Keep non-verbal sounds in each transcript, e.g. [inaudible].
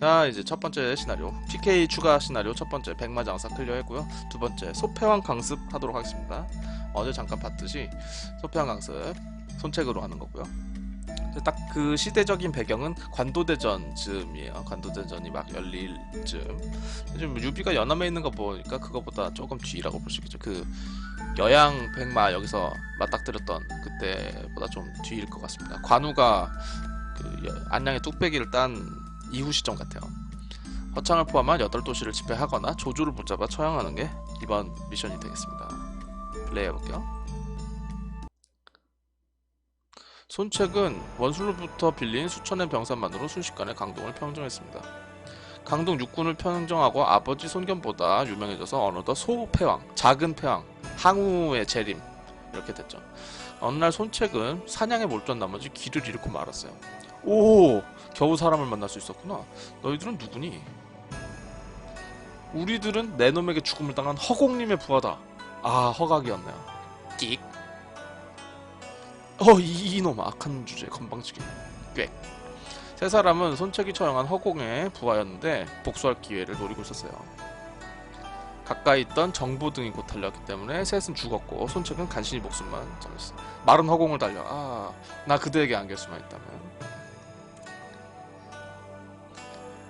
자 이제 첫 번째 시나리오. PK 추가 시나리오 첫 번째 백마장사 클리어 했고요. 두 번째 소패왕 강습 하도록 하겠습니다. 어제 잠깐 봤듯이 소패왕 강습 손책으로 하는 거고요. 딱 그 시대적인 배경은 관도대전 즈음이에요. 관도대전이 막 열릴 즈음. 지금 유비가 연암에 있는 거 보니까 그거보다 조금 뒤라고 볼 수 있겠죠. 그 여양 백마 여기서 맞닥뜨렸던 그때보다 좀 뒤일 것 같습니다. 관우가 그 여- 안양의 뚝배기를 딴 이후 시점 같아요. 허창을 포함한 8도시를 집회하거나 조조를 붙잡아 처형하는 게 이번 미션이 되겠습니다. 플레이 해볼게요. 손책은 원술로부터 빌린 수천의 병사만으로 순식간에 강동을 평정했습니다. 강동 육군을 평정하고 아버지 손견보다 유명해져서 어느덧 소패왕, 작은 패왕, 항우의 재림 이렇게 됐죠. 어느 날 손책은 사냥에 몰두한 나머지 길을 잃고 말았어요. 오, 겨우 사람을 만날 수 있었구나. 너희들은 누구니? 우리들은 내 놈에게 죽음을 당한 허공님의 부하다. 아, 허각이었네요. 끽. 어, 이, 이놈 악한 주제 건방지게. 꽥. 세 사람은 손책이 처형한 허공의 부하였는데 복수할 기회를 노리고 있었어요. 가까이 있던 정보 등이 곧 달렸기 때문에 셋은 죽었고 손책은 간신히 목숨만 전했어. 마른 허공을 달려. 아, 나 그대에게 안길 수만 있다면.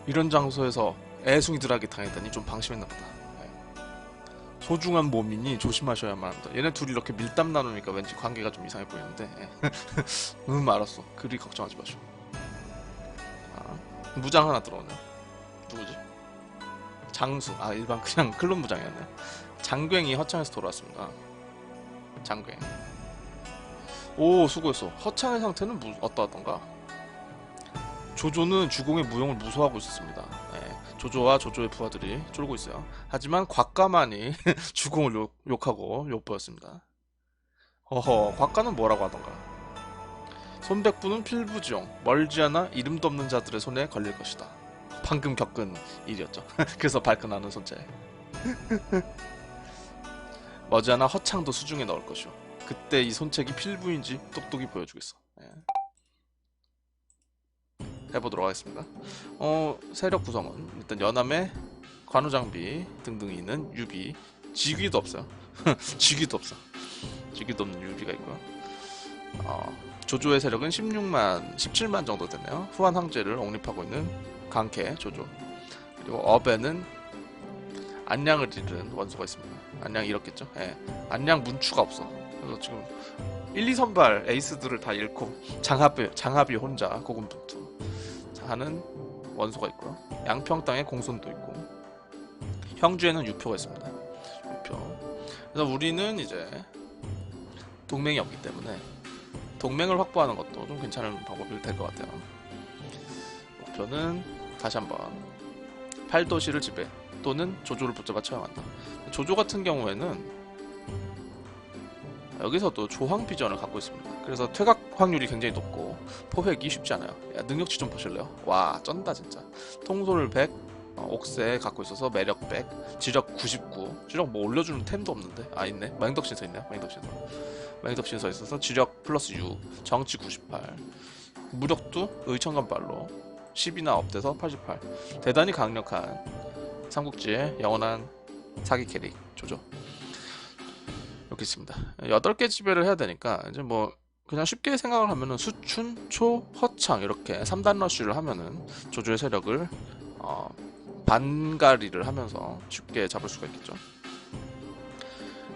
이런 장소에서 애송이들에게 당했다니 좀 방심했나 보다. 네. 소중한 몸이니 조심하셔야만 합니다. 얘네 둘이 이렇게 밀담 나누니까 왠지 관계가 좀 이상해 보이는데. 예. [laughs] 음 알았어. 그리 걱정하지 마시오. 아, 무장 하나 들어오네요. 누구지? 장수. 아 일반 그냥 클론 무장이었네요. 장괭이 허창에서 돌아왔습니다. 장괭. 오 수고했어. 허창의 상태는 무, 어떠하던가? 조조는 주공의 무용을 무서워하고 있었습니다. 예, 조조와 조조의 부하들이 쫄고 있어요. 하지만 곽가만이 [laughs] 주공을 욕, 욕하고 욕보였습니다. 어허, 곽가는 뭐라고 하던가. 손백부는 필부지용, 멀지 않아 이름도 없는 자들의 손에 걸릴 것이다. 방금 겪은 일이었죠. [laughs] 그래서 발끈하는 손재. [laughs] 머지않아 허창도 수중에 넣을 것이오. 그때 이 손책이 필부인지 똑똑히 보여주겠어. 예. 해보도록 하겠습니다. 어, 세력 구성은 일단 연암에 관우장비 등등이 있는 유비 직위도 없어요. [laughs] 직위도 없어. 직위도 없는 유비가 있고요. 어, 조조의 세력은 16만, 17만 정도 되네요. 후한 황제를 옹립하고 있는 강캐 조조. 그리고 업에는 안양을 잃은 원소가 있습니다. 안양 잃었겠죠? 예. 안양 문추가 없어. 그래서 지금 1, 2선발 에이스들을 다 잃고 장합이, 장합이 혼자 고군분투. 하는 원소가 있고요. 양평 땅에 공손도 있고 형주에는 유표가 있습니다. 유표. 그래서 우리는 이제 동맹이 없기 때문에 동맹을 확보하는 것도 좀 괜찮은 방법이 될 것 같아요. 목표는 다시 한번 팔도시를 지배 또는 조조를 붙잡아 처형한다. 조조 같은 경우에는 여기서도 조황 비전을 갖고 있습니다. 그래서 퇴각 확률이 굉장히 높고 포획이 쉽지 않아요. 야, 능력치 좀 보실래요? 와 쩐다 진짜. 통솔 100, 어, 옥새 갖고 있어서 매력 100, 지력 99. 지력 뭐 올려주는 템도 없는데 아 있네. 맹덕신서 있네요. 맹덕신서. 맹덕신서 있어서 지력 플러스 6, 정치 98, 무력도 의천간발로 10이나 업돼서 88. 대단히 강력한 삼국지의 영원한 사기 캐릭 조조. 있습니다. 8개 지배를 해야 되니까 이제 뭐 그냥 쉽게 생각을 하면은 수춘, 초, 허창 이렇게 3단 러쉬를 하면은 조조의 세력을 어, 반가리를 하면서 쉽게 잡을 수가 있겠죠.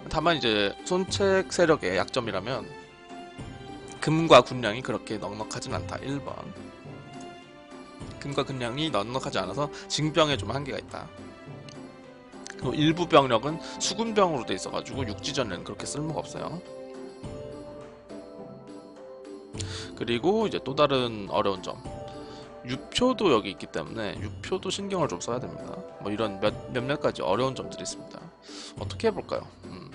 다만 이제 손책 세력의 약점이라면 금과 군량이 그렇게 넉넉하진 않다. 1번. 금과 군량이 넉넉하지 않아서 징병에 좀 한계가 있다. 일부 병력은 수군병으로 돼 있어가지고 육지전에는 그렇게 쓸모가 없어요. 그리고 이제 또 다른 어려운 점. 유표도 여기 있기 때문에 유표도 신경을 좀 써야 됩니다. 뭐 이런 몇, 몇몇 가지 어려운 점들이 있습니다. 어떻게 해볼까요? 음.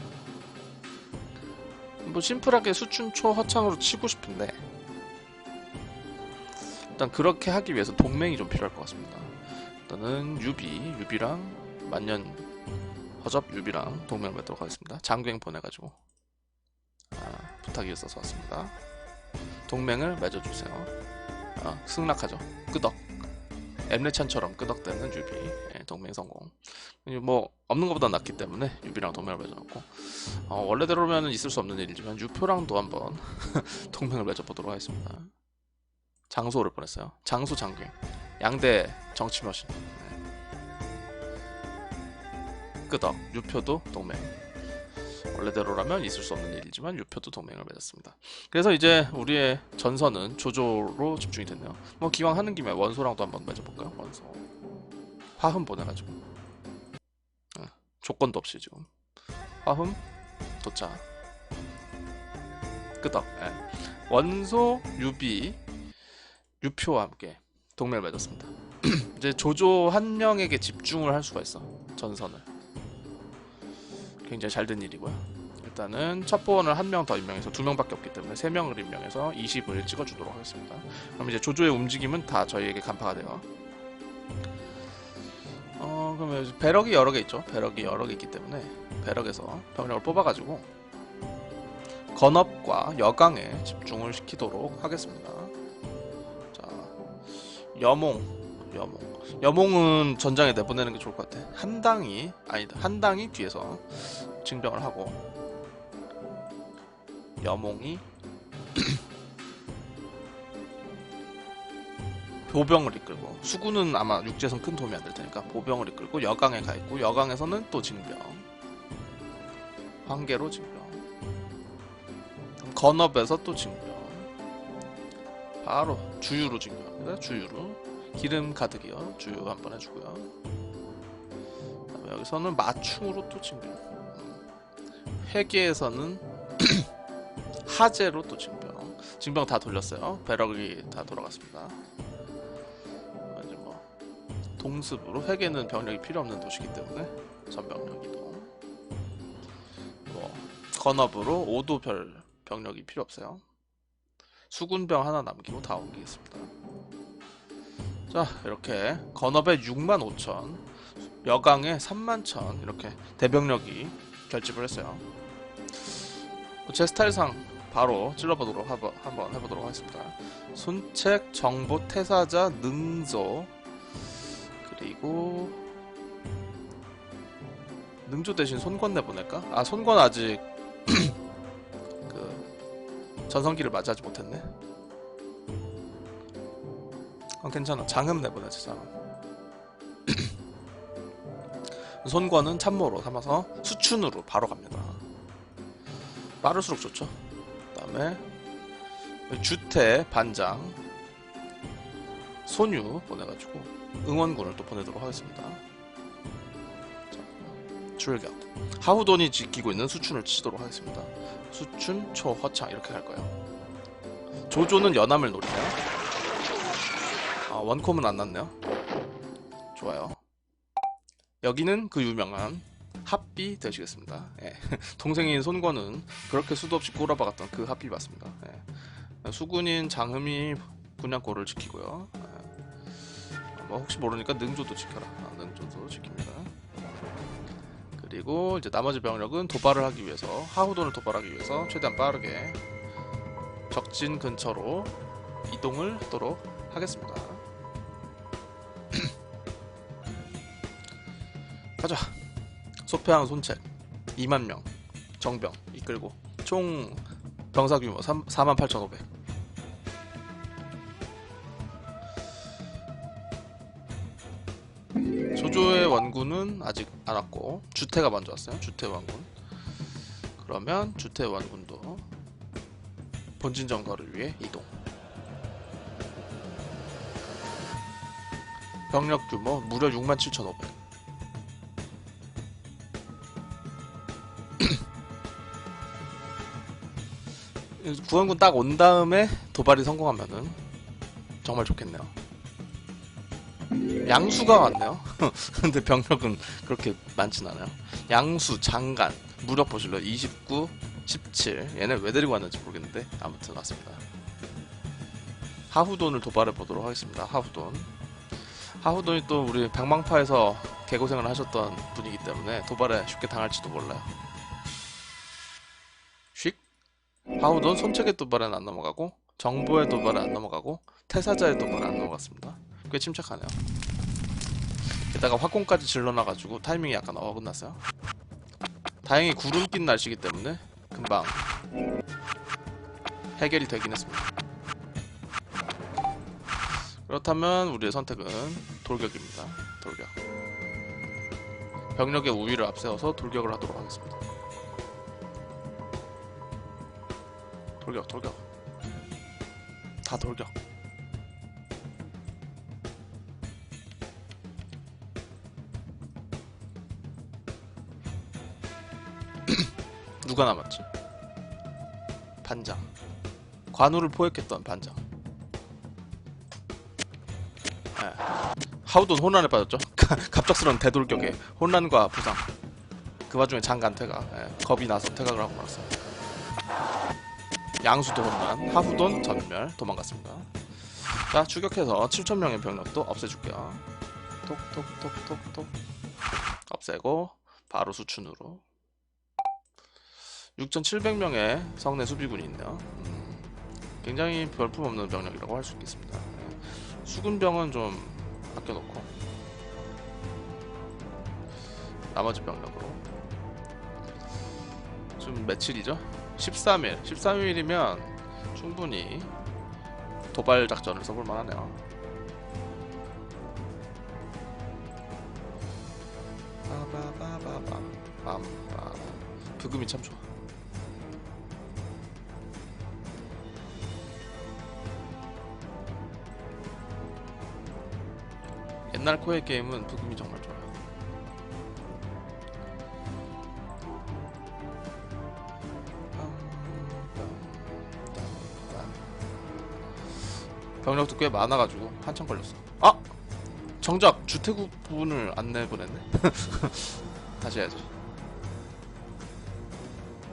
뭐 심플하게 수춘초 허창으로 치고 싶은데 일단 그렇게 하기 위해서 동맹이 좀 필요할 것 같습니다. 일단은 유비, 유비랑 만년 허접 유비랑 동맹을 맺도록 하겠습니다. 장괭 보내가지고 아, 부탁이 있어서 왔습니다. 동맹을 맺어주세요. 아, 승낙하죠. 끄덕. 엠레찬처럼 끄덕대는 유비 예, 동맹 성공. 뭐 없는 것보다 낫기 때문에 유비랑 동맹을 맺어놓고 어, 원래대로면 있을 수 없는 일이지만 유표랑도 한번 [laughs] 동맹을 맺어보도록 하겠습니다. 장소를 보냈어요. 장수 장군 양대 정치 머신 네. 끄덕 유표도 동맹 원래대로라면 있을 수 없는 일이지만 유표도 동맹을 맺었습니다. 그래서 이제 우리의 전선은 조조로 집중이 됐네요. 뭐 기왕 하는 김에 원소랑도 한번 맺어볼까요? 원소 화흠 보내가지고 예, 조건도 없이 지금 화흠 도착 끄덕 예. 원소 유비 유표와 함께 동맹을 맺었습니다. [clears throat] 이제 조조 한 명에게 집중을 할 수가 있어 전선을 굉장히 잘 된 일이고요. 일단은 첩보원을 한 명 더 임명해서 두 명밖에 없기 때문에 세 명을 임명해서 20을 찍어주도록 하겠습니다. 그럼 이제 조조의 움직임은 다 저희에게 간파가 돼요. 어 그러면 배럭이 여러 개 있죠. 배럭이 여러 개 있기 때문에 배럭에서 병력을 뽑아가지고 건업과 여강에 집중을 시키도록 하겠습니다. 자 여몽 여몽. 여몽은 전장에 내보내는 게 좋을 것 같아. 한 당이 아니다. 한 당이 뒤에서 징병을 하고. 여몽이 [clears throat] 보병을 이끌고. 수군은 아마 육지에선 큰 도움이 안 될 테니까 보병을 이끌고 여강에 가 있고 여강에서는 또 징병. 황계로 징병. 건업에서 또 징병. 바로 주유로 징병합니다. 주유로 기름 가득이요. 주유 한번 해주고요. 그다음에 여기서는 마충으로 또 징병. 회계에서는 [clears throat] 하제로 또 징병. 징병 다 돌렸어요. 배럭이 다 돌아갔습니다. 이제 뭐 동습으로 회계는 병력이 필요 없는 도시기 때문에 전병력 이동 뭐 건업으로 5도 별 병력이 필요 없어요. 수군병 하나 남기고 다 옮기겠습니다 자 이렇게 건업에 6만 5천 여강에 3만 천 이렇게 대병력이 결집을 했어요. 제 스타일상 바로 찔러보도록 하버, 한번 해보도록 하겠습니다. 손책, 정보, 태사자, 능조 그리고 능조 대신 손권 내보낼까? 아 손권 아직 [clears throat] 그 전성기를 맞이하지 못했네 어, 괜찮아 장음 내보내자 장음 손권은 참모로 삼아서 수춘으로 바로 갑니다 빠를수록 좋죠 그 다음에 주태 반장 손유 보내가지고 응원군을 또 보내도록 하겠습니다. 자, 출격. 하후돈이 지키고 있는 수춘을 치도록 하겠습니다. 수춘, 초, 허창 이렇게 갈 거예요. 조조는 연암을 노리네요. 아, 원콤은 안 났네요. 좋아요. 여기는 그 유명한 합비 되시겠습니다. 예. [laughs] 동생인 손권은 그렇게 수도 없이 꼬라박았던 그 합비 맞습니다. 예. 수군인 장흠이 분양골을 지키고요. 예. 뭐 혹시 모르니까 능조도 지켜라. 아, 능조도 지킵니다. 그리고 이제 나머지 병력은 도발을 하기 위해서 하후돈을 도발하기 위해서 최대한 빠르게 적진 근처로 이동을 하도록 하겠습니다. 소패항 손책 2만 명 정병 이끌고 총 병사 규모 3, 48,500 조조의 원군은 아직 안 왔고 주태가 먼저 왔어요. 주태 원군. 그러면 주태 원군도 본진 점거를 위해 이동. 병력 규모 무려 67,500 구원군 딱 온 다음에 도발이 성공하면은 정말 좋겠네요. 양수가 왔네요. [laughs] 근데 병력은 그렇게 많진 않아요. 양수, 장간, 무력 보실래요? 29, 17. 얘네 왜 데리고 왔는지 모르겠는데 아무튼 왔습니다. 하후돈을 도발해 보도록 하겠습니다. 하후돈. 하후돈이 또 우리 백망파에서 개고생을 하셨던 분이기 때문에 도발에 쉽게 당할지도 몰라요. 하우돈 손책의 도발은 안 넘어가고 정보의 도발은 안 넘어가고 태사자의 도발은 안 넘어갔습니다. 꽤 침착하네요. 게다가 화공까지 질러놔가지고 타이밍이 약간 어긋났어요. 다행히 구름 낀 날씨기 때문에 금방 해결이 되긴 했습니다. 그렇다면 우리의 선택은 돌격입니다. 돌격. 병력의 우위를 앞세워서 돌격을 하도록 하겠습니다. 돌격, 돌격. 다 돌격. [clears throat] 누가 남았지? 반장. 관우를 포획했던 반장. 예. 하우돈 혼란에 빠졌죠? [laughs] 갑작스러운 대돌격에 혼란과 부상. 그 와중에 장관 퇴각. 예, 겁이 나서 퇴각을 하고 말았어요. 양수도 혼란, 하후돈 전멸 도망갔습니다. 자 추격해서 7천명의 병력도 없애줄게요. 톡톡톡톡톡 없애고 바로 수춘으로 6,700명의 성내 수비군이 있네요. 음, 굉장히 별품없는 병력이라고 할 수 있겠습니다. 예. 수군병은 좀 아껴놓고 나머지 병력으로 지금 며칠이죠? 13일. 13일이면 충분히 도발 작전을 써볼 만하네요. 빠바바바밤. 부금이 참 좋아. 옛날 코의 게임은 부금이 정말 좋아요 병력도 꽤 많아가지고 한참 걸렸어. 아! 정작 주태국 부분을 안 내보냈네. [laughs] 다시 해야지.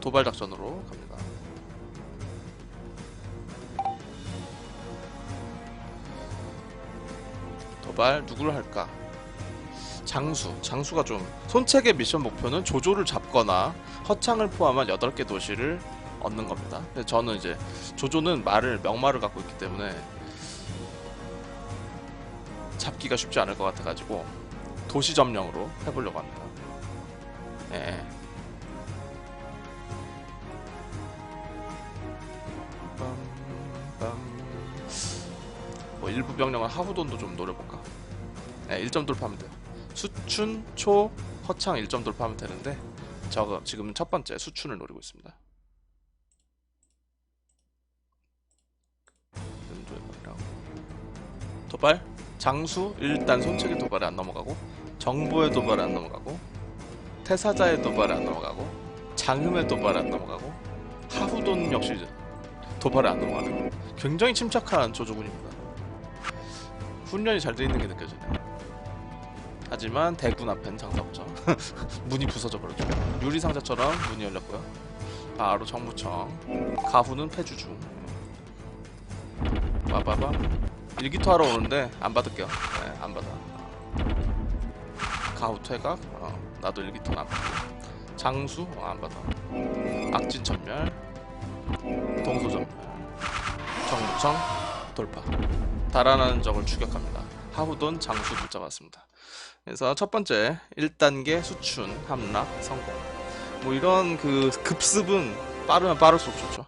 도발 작전으로 갑니다. 도발 누구를 할까? 장수. 장수가 좀 손책의 미션 목표는 조조를 잡거나 허창을 포함한 8개 도시를 얻는 겁니다. 근데 저는 이제 조조는 말을 명말을 갖고 있기 때문에 잡기가 쉽지 않을 것 같아가지고 도시 점령으로 해보려고 합니다. 예. 뭐 일부 병력은 하부돈도 좀 노려볼까? 예, 1점 돌파하면 돼요. 수춘, 초, 허창 1점 돌파하면 되는데 저거 지금 첫 번째 수춘을 노리고 있습니다. 도발 장수 일단 손책의 도발에 안 넘어가고 정보의 도발에 안 넘어가고 태사자의 도발에 안 넘어가고 장음의 도발에 안 넘어가고 하후돈 역시 도발에 안 넘어가는 굉장히 침착한 조조군입니다. 훈련이 잘 돼 있는 게 느껴지네요. 하지만 대군 앞엔 장사 없죠. [laughs] 문이 부서져 버렸죠. 유리 상자처럼 문이 열렸고요. 바로 정무청. 가후는 폐주 중. 빠바바. 일기토 하러 오는데 안 받을게요. 네, 안 받아. 가후 퇴각. 어, 나도 일기토는 안 받고. 장수 어, 안 받아. 악진 전멸. 동소 전멸. 정무청 돌파. 달아나는 적을 추격합니다. 하후돈 장수 붙잡았습니다. 그래서 첫 번째 1단계 수춘 함락 성공. 뭐 이런 그 급습은 빠르면 빠를수록 좋죠.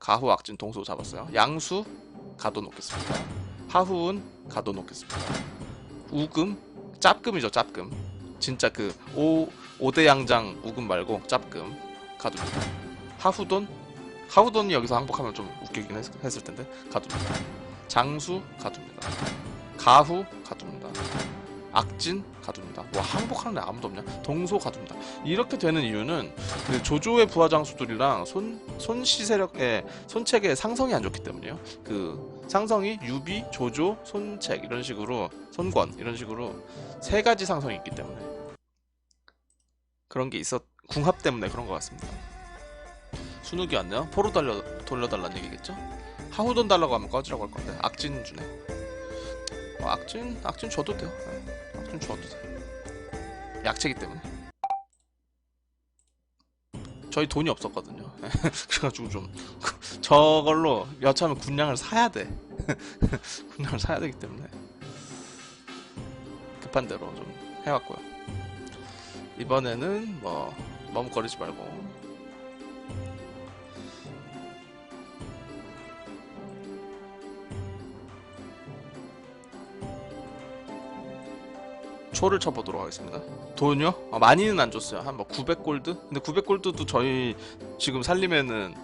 가후 악진 동소 잡았어요. 양수 가둬놓겠습니다. 하후은 가둬놓겠습니다. 우금 짭금이죠 짭금. 진짜 그 오, 오대양장 우금 말고 짭금 가둡니다. 하후돈 하후돈이 여기서 항복하면 좀 웃기긴 했, 했을 텐데 가둡니다. 장수 가둡니다. 가후 가둡니다. 악진 가둡니다. 와 항복하는 애 아무도 없냐? 동소 가둡니다. 이렇게 되는 이유는 그 조조의 부하 장수들이랑 손 손씨 세력의 손책의 상성이 안 좋기 때문이에요. 그 상성이 유비, 조조, 손책 이런 식으로 손권 이런 식으로 세 가지 상성이 있기 때문에 그런 게 있었 궁합 때문에 그런 것 같습니다. 순욱이 왔네요. 포로 달려 돌려달라는 얘기겠죠? 하후돈 달라고 하면 꺼지라고 할 건데 악진 주네. 어, 악진 악진 줘도 돼요. 네, 악진 줘도 돼. 약체기 때문에. 저희 돈이 없었거든요. [laughs] 그래가지고 좀 [laughs] 저걸로 여차하면 군량을 사야 돼. [laughs] 군량을 사야 되기 때문에 그 급한 대로 좀 해왔고요. 이번에는 뭐 머뭇거리지 말고 초를 쳐보도록 하겠습니다. 돈요? 어, 많이는 안 줬어요. 한 뭐 900골드? 근데 900골드도 저희 지금 살림에는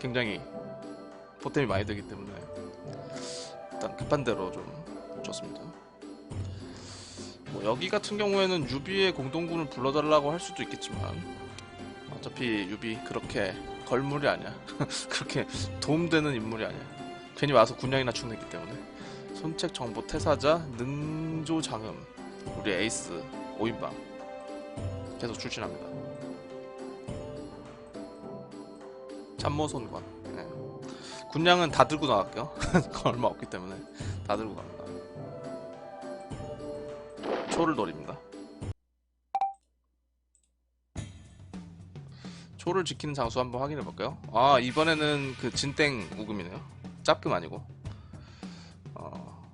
굉장히 보탬이 많이 되기 때문에 일단 급한 대로 좀 줬습니다. 뭐 여기 같은 경우에는 유비의 공동군을 불러달라고 할 수도 있겠지만 어차피 유비 그렇게 걸물이 아니야. [laughs] 그렇게 도움되는 인물이 아니야. 괜히 와서 군량이나 축내기 때문에 손책 정보 태사자 능조 장음 우리 에이스 5인방 계속 출신합니다. 참모 손관 네. 군량은 다 들고 나갈게요. [laughs] 얼마 없기 때문에 다 들고 갑니다. 초를 노립니다. 초를 지키는 장소 한번 확인해 볼까요? 아 이번에는 그 진땡 우금이네요. 짭금 아니고. 어,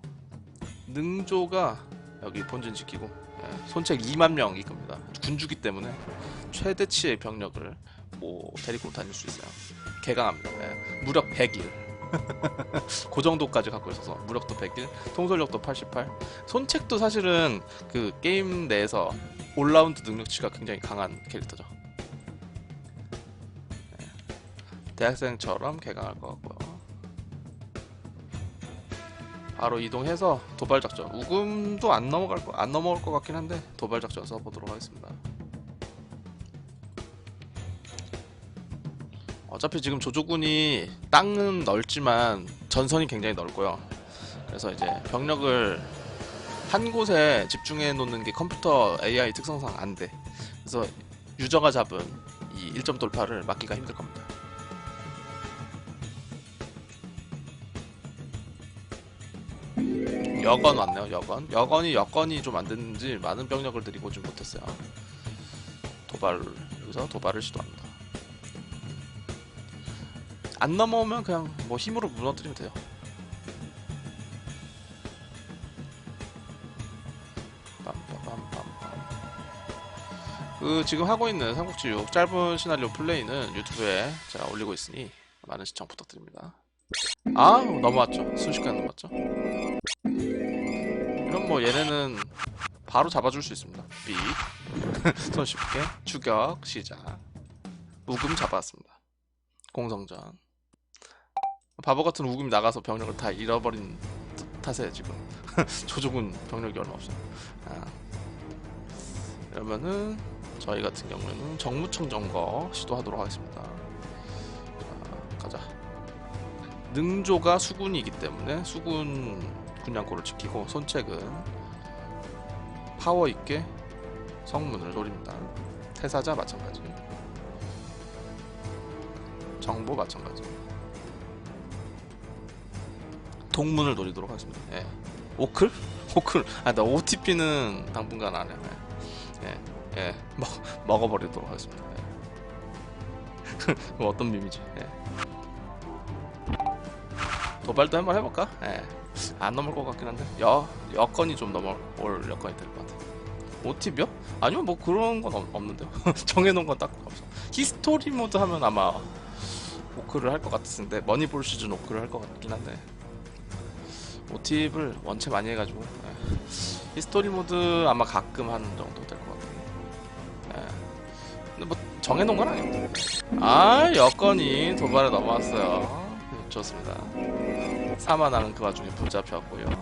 능조가 여기 본진 지키고 예, 손책 2만 명이 겁니다. 군주기 때문에 최대치의 병력을 뭐 데리고 다닐 수 있어요. 개강합니다. 예, 무력 100일. [laughs] 그 정도까지 갖고 있어서 무력도 100일, 통솔력도 88. 손책도 사실은 그 게임 내에서 올라운드 능력치가 굉장히 강한 캐릭터죠. 예, 대학생처럼 개강할 것 같고요. 바로 이동해서 도발 작전. 우금도 안 넘어갈 거, 안 넘어올 것 같긴 한데 도발 작전 써보도록 하겠습니다. 어차피 지금 조조군이 땅은 넓지만 전선이 굉장히 넓고요. 그래서 이제 병력을 한 곳에 집중해 놓는 게 컴퓨터 AI 특성상 안 돼. 그래서 유저가 잡은 이 1점 돌파를 막기가 힘들 겁니다. 여건 왔네요. 여건. 여건이 여건이 좀안 됐는지 많은 병력을 들이고 좀 못했어요. 도발 여기서 도발을 시도합니다. 안 넘어오면 그냥 뭐 힘으로 무너뜨리면 돼요. 그 지금 하고 있는 삼국지 6 짧은 시나리오 플레이는 유튜브에 제가 올리고 있으니 많은 시청 부탁드립니다. 아 넘어왔죠. 순식간에 뭐 얘네는 바로 잡아줄 수 있습니다. 삐 손쉽게 [laughs] 추격 시작. 우금 잡았습니다. 공성전. 바보 같은 우금이 나가서 병력을 다 잃어버린 탓에 지금 [laughs] 조조군 병력이 얼마 없어요. 아. 이러면은 저희 같은 경우에는 정무청 점거 시도하도록 하겠습니다. 자, 가자. 능조가 수군이기 때문에 수군 군량고를 지키고 손책은 파워 있게 성문을 노립니다. 태사자 마찬가지. 정보 마찬가지. 동문을 노리도록 하겠습니다. 예. 오클? [laughs] 오클. 아, 나 OTP는 당분간 안 해. 예. 예. 예. 먹, 먹어버리도록 하겠습니다. 예. [laughs] 뭐 어떤 밈이지? 예. 도발도 한번 해볼까? 예. 안 넘을 것 같긴 한데 여 여건이 좀 넘어올 여건이 될 것 같아. 오팁이요? 아니요 뭐 그런 건 없, 없는데요. [laughs] 정해놓은 건 딱 없어. 히스토리 모드 하면 아마 오크를 할 것 같은데 머니볼 시즌 오크를 할 것 같긴 한데 오팁을 원체 많이 해가지고 예. 히스토리 모드 아마 가끔 하는 정도 될 것 같아요. 예. 근데 뭐 정해놓은 건 아닙니다. 아 여건이 도발에 넘어왔어요. 좋습니다. 사만하는 그 와중에 붙잡혔고요. 네.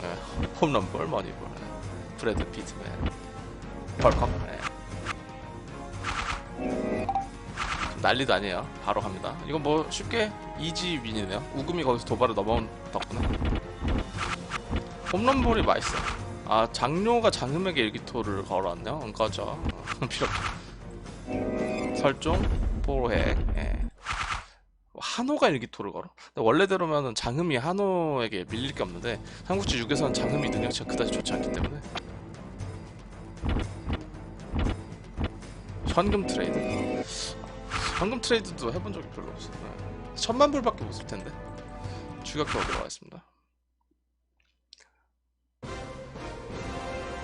네, 홈런 볼, 머니 볼, 네. 브래드 피트맨, 벌컥. 네. 좀 난리도 아니에요. 바로 갑니다. 이건 뭐 쉽게 이지 윈이네요. 우금이 거기서 도발을 넘어온 덕분에 홈런 볼이 맛있어. 아 장료가 장흠에게 일기토를 걸어왔네요. 응, 꺼져. [laughs] 필요 없. 설종 보획. 예. 한호가 일기토를 걸어? 원래대로면 장흠이 한호에게 밀릴 게 없는데 삼국지 6에서는 장흠이 능력치가 그다지 좋지 않기 때문에. 현금 트레이드. 현금 트레이드도 해본 적이 별로 없어요. 네. 천만 불밖에 못 쓸 텐데. 추격도 얻으러 가겠습니다.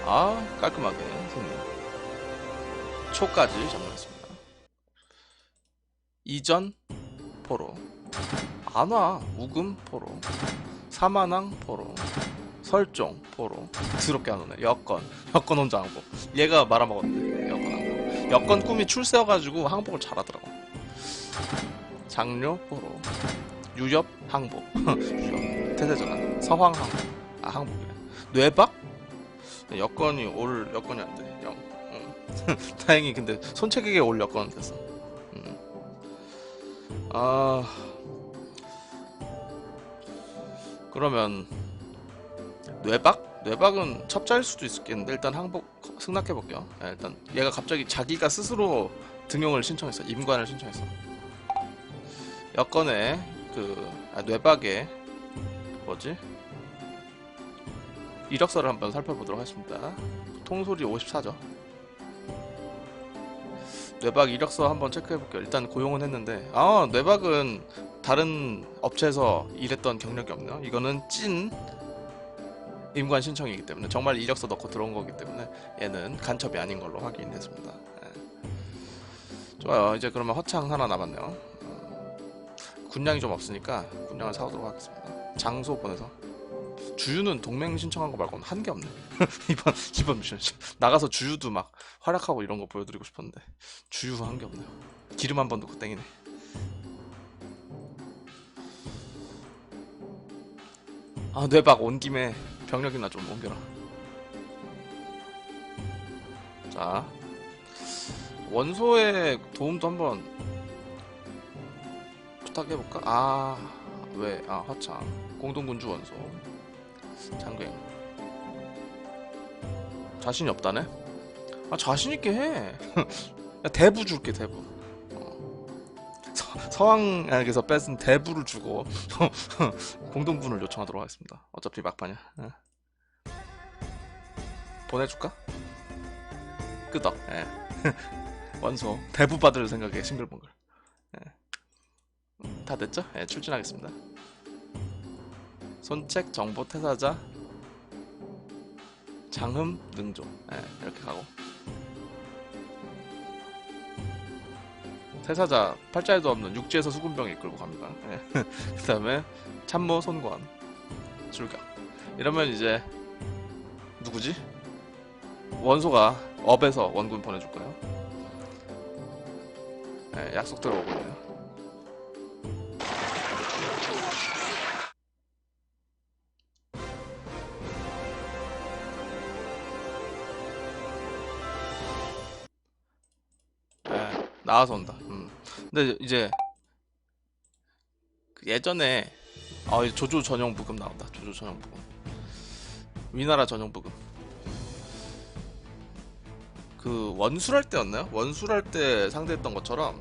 아 깔끔하게 손님 초까지 잡아냈습니다. 이전 포로. 안와 우금 포로. 사마낭 포로. 설종 포로. 드럽게 안 오네. 여건 여건 혼자 항복 얘가 말아먹었네. 여건 항복 여건 꿈이 출세여가지고 항복을 잘하더라고. 장료 포로. 유엽 항복. [laughs] 유엽. 태세전환. 서황 항복. 아 항복이래 뇌박? 여건이 올 여건이 안 돼. 영. 응. [laughs] 다행히 근데 손책에게 올 여건은 됐어. 음. 아 그러면 뇌박? 뇌박은 첩자일 수도 있겠는데 일단 항복 승낙해 볼게요. 예, 일단 얘가 갑자기 자기가 스스로 등용을 신청했어. 임관을 신청했어. 여건에 그 아, 뇌박에 뭐지? 이력서를 한번 살펴보도록 하겠습니다. 통솔이 54죠. 뇌박 이력서 한번 체크해 볼게요. 일단 고용은 했는데 아 뇌박은 다른 업체에서 일했던 경력이 없네요. 이거는 찐 임관 신청이기 때문에 정말 이력서 넣고 들어온 거기 때문에 얘는 간첩이 아닌 걸로 확인됐습니다. 예. 좋아요. 이제 그러면 허창 하나 남았네요. 음, 군량이 좀 없으니까 군량을 사오도록 하겠습니다. 장소 보내서 주유는 동맹 신청한 거 말고는 한 게 없네. [laughs] 이번 이번 미션 나가서 주유도 막 활약하고 이런 거 보여드리고 싶었는데 주유 한 게 없네요. 기름 한번 넣고 땡이네. 아 뇌박 온 김에 병력이나 좀 옮겨라. 자 원소의 도움도 한번 부탁해볼까? 아 왜? 아 화창 공동군주 원소 장괴 자신이 없다네? 아 자신 있게 해. [laughs] 야, 대부 줄게 대부. 어. 서, 서왕에게서 뺏은 대부를 주고 [laughs] 공동분을 요청하도록 하겠습니다. 어차피 막판이야. 예. 보내줄까? 끄덕. 예. [laughs] 원소 대부 받을 생각에 싱글벙글. 예. 음, 다 됐죠? 예, 출진하겠습니다. 손책 정보 태사자 장흠 능조 예, 이렇게 가고 태사자 팔자에도 없는 육지에서 수군병 이끌고 갑니다. 예. [laughs] 그 다음에 참모 손관 출격 이러면 이제 누구지? 원소가 업에서 원군 보내줄까요? 예, 약속 들어오고 있네요. 예, 나와서 온다. 음. 근데 이제 그 예전에 아 조조 전용 부금 나온다. 조조 전용 부금. 위나라 전용 부금. 그 원술할 때였나요? 원술할 때 상대했던 것처럼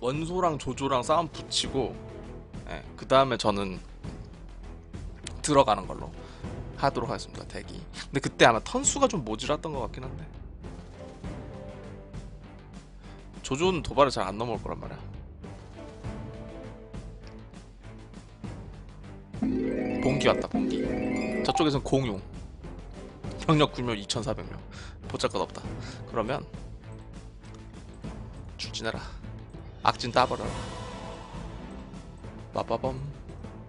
원소랑 조조랑 싸움 붙이고 예, 그 다음에 저는 들어가는 걸로 하도록 하겠습니다. 대기. 근데 그때 아마 턴수가 좀 모자랐던 것 같긴 한데. 조조는 도발을 잘 안 넘어올 거란 말이야. 봉기 왔다, 봉기. 저쪽에선 공용. 병력 구묘 2,400명. 보잘 것 없다. 그러면 출진해라. 악진 따버려라. 빠빠밤.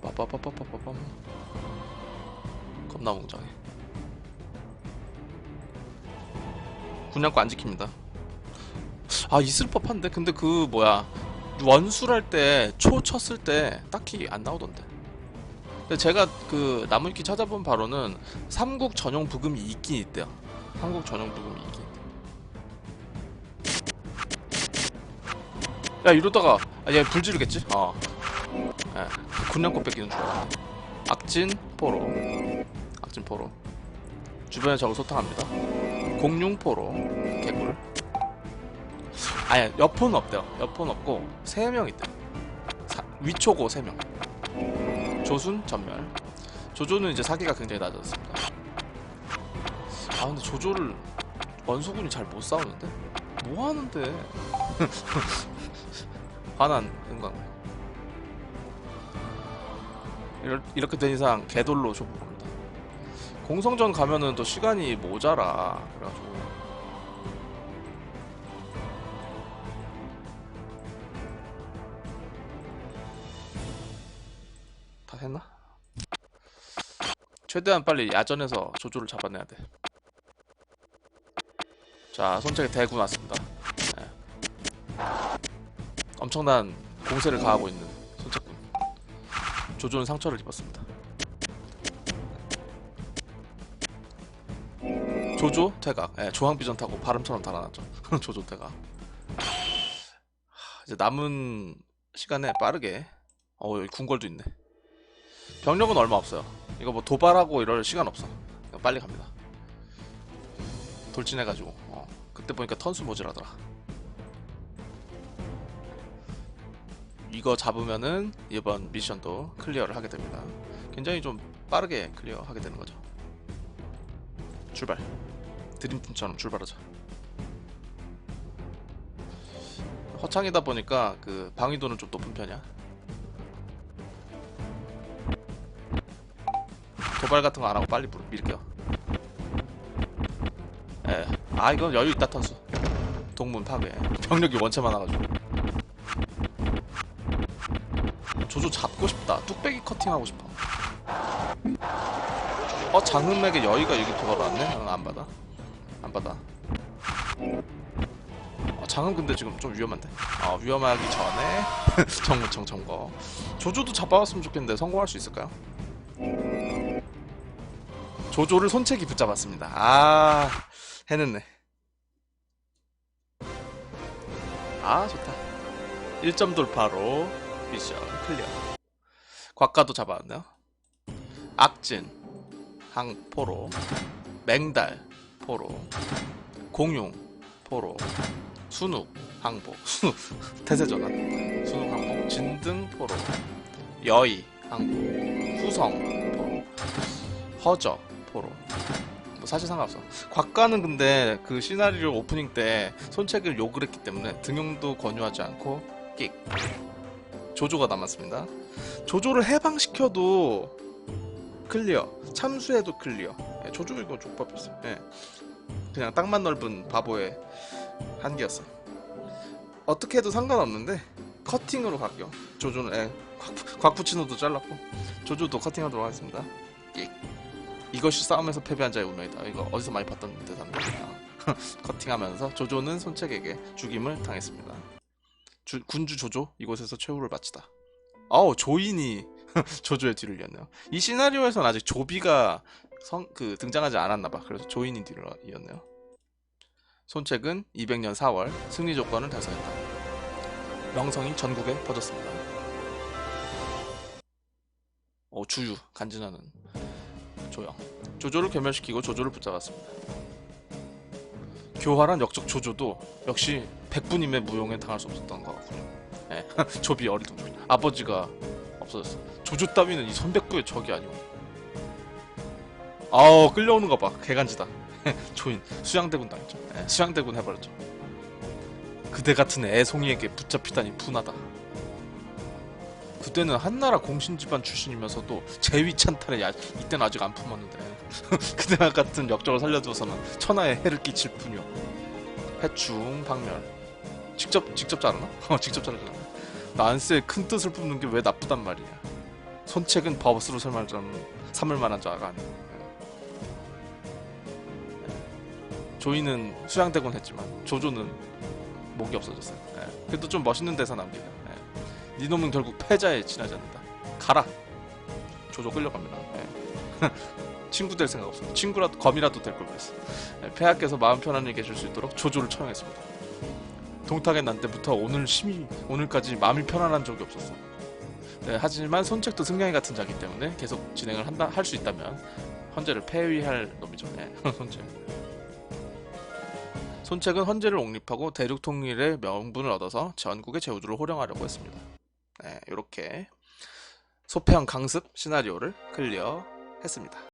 빠빠빠빠빠빰. 겁나 웅장해. 군량권 안 지킵니다. 아 있을 법한데? 근데 그 뭐야 원술할 때 초 쳤을 때 딱히 안 나오던데. 근데 제가 그 나무위키 찾아본 바로는 삼국 전용 부금이 있긴 있대요. 삼국 전용 부금이 있긴 있대 야 이러다가 아, 얘 불지르겠지? 어. 예, 군량권 뺏기는 줄 알아 악진 포로. 악진 포로. 주변에 적을 소탕합니다. 공룡 포로 아니 여포는 없대요. 여포는 없고 세명 있대. 사, 위초고 세 명. 조순 전멸. 조조는 이제 사기가 굉장히 낮아졌습니다. 아 근데 조조를 원소군이 잘 못 싸우는데 뭐 하는데? [laughs] 화난 은광. 이렇게 된 이상 개돌로 좁은 겁니다. 공성전 가면은 또 시간이 모자라 그래가지고 최대한 빨리 야전에서 조조를 잡아내야 돼. 자, 손책에 대구 났습니다. 예. 엄청난 공세를 가하고 있는 손책군. 조조는 상처를 입었습니다. 조조 퇴각. 예, 조항비전 타고 바람처럼 달아났죠. [laughs] 조조. 하, 이제 남은 시간에 빠르게 어 여기 궁궐도 있네. 병력은 얼마 없어요. 이거 뭐 도발하고 이럴 시간 없어. 빨리 갑니다. 돌진해가지고 어, 그때 보니까 턴수 모자라더라. 이거 잡으면은 이번 미션도 클리어를 하게 됩니다. 굉장히 좀 빠르게 클리어하게 되는 거죠. 출발. 드림팀처럼 출발하자. 허창이다 보니까 그 방위도는 좀 높은 편이야. 도발 같은 거 안 하고 빨리 밀게요. 예. 아 이건 여유 있다 턴수. 동문 파괴. 병력이 원체 많아가지고. 조조 잡고 싶다. 뚝배기 커팅하고 싶어. 어 장음맥의 여의가 여기 돌아왔네. 응, 안 받아. 안 받아. 어, 장음 근데 지금 좀 위험한데. 어 위험하기 전에 [laughs] 정무청 점거. 조조도 잡아왔으면 좋겠는데 성공할 수 있을까요? 조조를 손책이 붙잡았습니다. 아 해냈네. 아 좋다. 1점 돌파로 미션 클리어. 곽가도 잡아왔네요. 악진, 항포로, 맹달, 포로, 공용, 포로, 순욱, 항복, [laughs] 순욱, 태세전환, 순욱 항복, 진등 포로, 여의, 항복, 후성, 포로, 허 저, 포로. 뭐 사실 상관없어. 곽가는 근데 그 시나리오 오프닝 때 손책을 욕을 했기 때문에 등용도 권유하지 않고 끽. 조조가 남았습니다. 조조를 해방시켜도 클리어, 참수해도 클리어. 예, 조조 이거 족밥이었어. 예. 그냥 땅만 넓은 바보의 한계였어. 어떻게 해도 상관없는데 커팅으로 갈게요. 조조는 예, 곽- 곽푸치노도 잘랐고 조조도 커팅하도록 하겠습니다. 끽. 이것이 싸움에서 패배한 자의 운명이다. 이거 어디서 많이 봤던 대사인데 [laughs] 커팅하면서 조조는 손책에게 죽임을 당했습니다. 주- 군주 조조 이곳에서 최후를 마치다. 아우 조인이 [laughs] 조조의 뒤를 이었네요. 이 시나리오에서는 아직 조비가 성, 그 등장하지 않았나봐. 그래서 조인이 뒤를 이었네요. 손책은 200년 4월 승리 조건을 달성했다. 명성이 전국에 퍼졌습니다. 어 주유 간지나는 조영. 조조를 괴멸시키고 조조를 붙잡았습니다. 교활한 역적 조조도 역시 백분임의 무용에 당할 수 없었던 것 같군요. 예, [laughs] 조비 어리둥절. 아버지가 없어졌어. 조조 따위는 이 손백부의 적이 아니오. 아우 끌려오는 거 봐. 개간지다. [laughs] 조인 수양대군 당했죠. 예, 수양대군 해버렸죠. 그대 같은 애송이에게 붙잡히다니 분하다. 그때는 한나라 공신 집안 출신이면서도 제위 찬탈에 야, 이때는 아직 안 품었는데 [laughs] 그대 같은 역적을 살려두어서는 천하에 해를 끼칠 뿐이오. 해충 박멸. 직접 직접 자르나? [laughs] 어 직접 자르잖아. 난세의 큰 뜻을 뿜는 게 왜 나쁘단 말이야. 손책은 버스로 설말자는 삼을 만한 자가 아니야. 예. 조이는 수양대군 했지만 조조는 목이 없어졌어요. 예. 그래도 좀 멋있는 대사 남기네. 예. 네 놈은 결국 패자에 지나지 않는다. 가라. 조조 끌려갑니다. 예. [laughs] 친구 될 생각 없어. 친구라도 검이라도 될 걸 그랬어. 예, 폐하께서 마음 편안히 계실 수 있도록 조조를 처형했습니다. 동탁의 난 때부터 오늘 심히 오늘까지 마음이 편안한 적이 없었어. 네, 하지만 손책도 승냥이 같은 자기 때문에 계속 진행을 한다 할 수 있다면 헌재를 폐위할 놈이죠. 네, [laughs] 손책. 손책은 헌재를 옹립하고 대륙 통일의 명분을 얻어서 전국의 제후들을 호령하려고 했습니다. 네, 이렇게 소평 강습 시나리오를 클리어 했습니다.